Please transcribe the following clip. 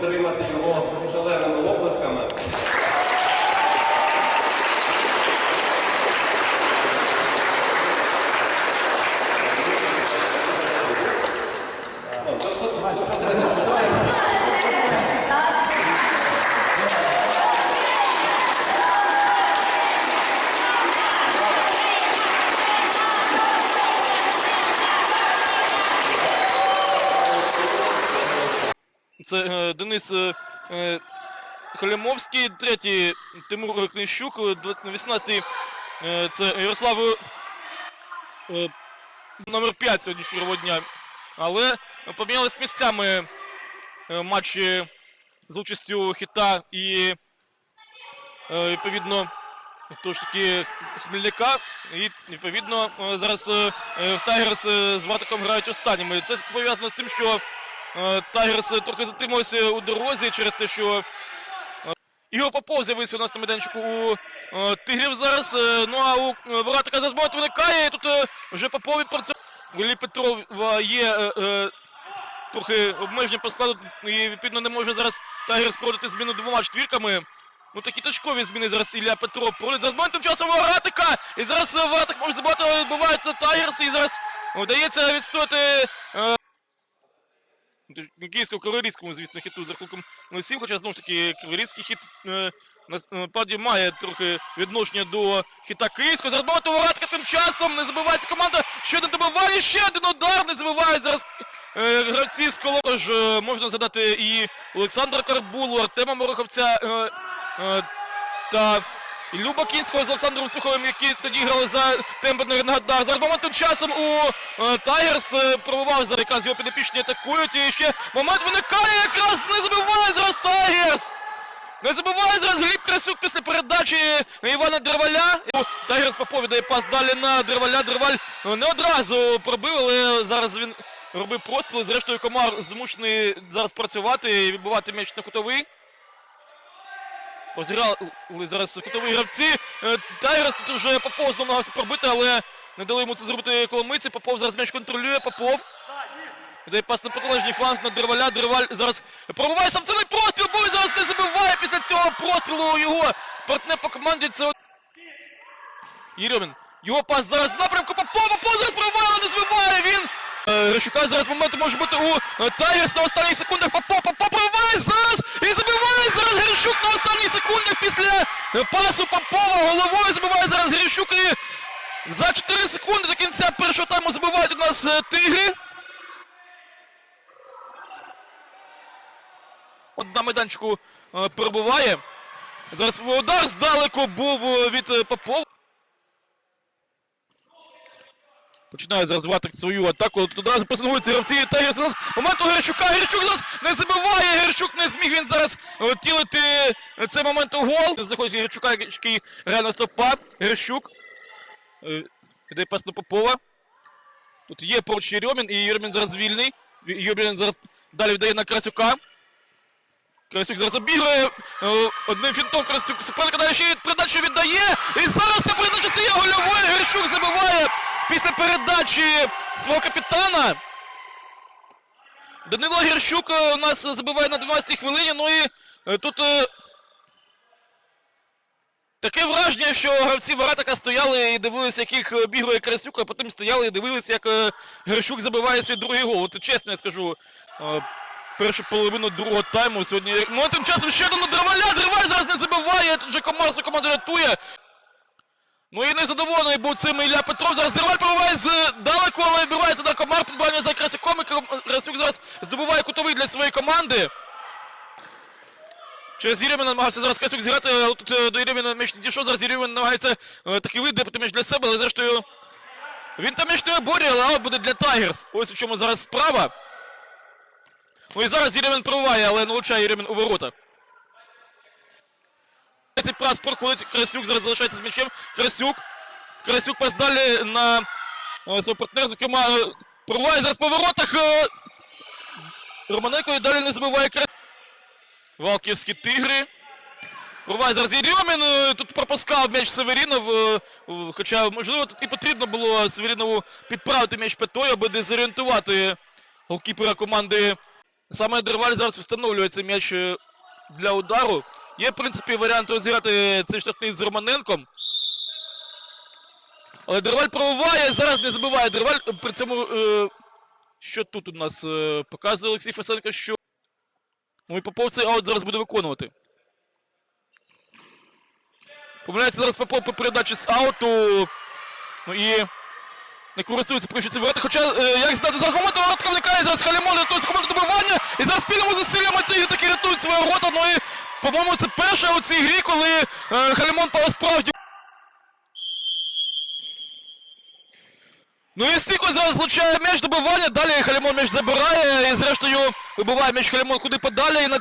підтримати його Це е, Денис е, е, третій Тимур Книщук, 18-й е, це Ярослав номер 5 сьогоднішнього дня. Але помінялись місцями матчі з участю Хіта і відповідно того ж таки Хмельника. І відповідно зараз е, Тайгерс з Ватиком грають останніми. Це пов'язано з тим, що Тайгерс е, трохи затримався у дорозі через те, що е, Ігор Попов з'явився у нас на майданчику у е, Тигрів зараз. е, Ну а у е, зараз багато виникає. І тут е, вже Попов відпрацював. У Петрова є е, е, трохи обмеження по складу і відповідно не може зараз Тайгерс проводити зміну двома четвірками. Ну такі точкові зміни зараз Ілля Петров проводить. Зараз моментом часу Воратика. І зараз е, Воратик може забагато відбувається Тайгерс. І зараз вдається відстояти е, київському кавалерійському, звісно, хіту за рахунком 0-7, хоча знову ж таки кавалерійський хіт е, насправді має трохи відношення до хіта київського. Зараз багато Воратка тим часом не забувається команда. Ще не добиває, ще один удар не забиває зараз. е, Гравці з Колорож е, можна згадати і Олександра Карбулу, Артема Мороховця е, е, та Іллю Бакінського з Олександром Суховим, які тоді грали за темперний нагадав. Зараз моментом часом у е, Тайгерс е, пробував за якраз його підопічні атакують. І ще момент виникає, якраз не забиває зараз Тайгерс. Не забиває зараз Гліб Красюк після передачі Івана Древаля. І Тайгерс Попов віддає пас далі на Древаля. Древаль е, не одразу пробив, але зараз він робив простріл. Зрештою, комар змушений зараз працювати і відбувати м'яч на кутовий. Розіграли зараз кутові гравці. Е, Тайгерс тут вже Попов знову намагався пробити, але не дали йому це зробити коломиці. Попов зараз м'яч контролює. Попов. Дає пас на протилежній фланг на Древаля. Древаль зараз пробуває самцевий простріл, бо він зараз не забиває після цього прострілу його партнер по команді. Це Єрьомін. Його пас зараз в напрямку Попова. Попов зараз пробиває, але не збиває він. Е, Грищука зараз момент може бути у е, Тайгерс на останніх секундах. Попов, Попов пробиває зараз і забиває Грищук на останніх секундах після е, пасу Попова. Головою забиває зараз Грищук і за 4 секунди до кінця першого тайму забивають у нас е, тигри. От на майданчику е, перебуває. Зараз удар здалеку був від Попова. Починає Ватик свою атаку. Тут одразу пресингуються гравці Тайгерс. Зараз момент у Герщука. Герщук зараз не забиває. Герщук не зміг він зараз втілити цей момент у гол. Заходить Герщука, який реально стовпа. Герщук. Е, Іде пас на Попова. Тут є поруч Єрьомін, і Єрьомін зараз вільний. Єрьомін зараз далі віддає на Красюка. Красюк зараз обіграє е, одним фінтом Красюк. Суперника далі ще передачу віддає. І зараз ця передача стає гольовою. Герщук забиває після передачі свого капітана. Данило Герщук е, у нас забиває на 12-й хвилині. Ну і е, тут е, таке враження, що гравці Варатака стояли і дивилися, яких обігрує Красюк, а потім стояли і дивилися, як Герщук забиває свій другий гол. От чесно я скажу. Першу половину другого тайму сьогодні. Ну, тим часом ще один Древаля. Древаль зараз не забиває. Тут же Комарса команда рятує. Ну і незадоволений був цим Ілля Петров. Зараз Древаль пробиває з далеко, але відбивається на комар. Підбирання за Красюком. І Красюк зараз здобуває кутовий для своєї команди. Через Єрьоміна намагався зараз Красюк зіграти, але тут е, до Єрьоміна м'яч не дійшов. Зараз Єрьомін намагається е, таки видати м'яч для себе, але зрештою він там м'яч не виборює, але аут буде для Тайгерс. Ось у чому зараз справа. Ну і зараз Єремін пробиває, але не влучає Єремін у ворота. Цей прас проходить, Красюк зараз залишається з м'ячем. Красюк. Красюк пас далі на е, свого партнера, зокрема, е, пробиває зараз по воротах. е, Романенко і далі не забиває Красюк. Валківські тигри. Пробиває зараз Єрьомін. Тут пропускав м'яч Северінов. Хоча, можливо, тут і потрібно було Северінову підправити м'яч п'ятою, аби дезорієнтувати голкіпера команди Саме Дерваль зараз встановлює цей м'яч для удару. Є, в принципі, варіант розіграти цей штрафний з Романенком. Але Дерваль пробиває, зараз не забиває. Дерваль при цьому. Е, що тут у нас е, показує Олексій Фесенко, що. Ну Попов цей аут зараз буде виконувати. Помиляється зараз Попов по передачі з ауту. Ну і не користується поки що цим ворота. Хоча, е, як знати, зараз моменту воротка вникає, зараз Халімон рятує команду добивання. І зараз спільними зусиллями таки рятують свої ворота. Ну і, по-моєму, це перше у цій грі, коли е, Халімон справді. Ну і Стіко зараз злучає м'яч добивання, далі Халімон м'яч забирає і зрештою вибиває м'яч Халімон куди подалі. І на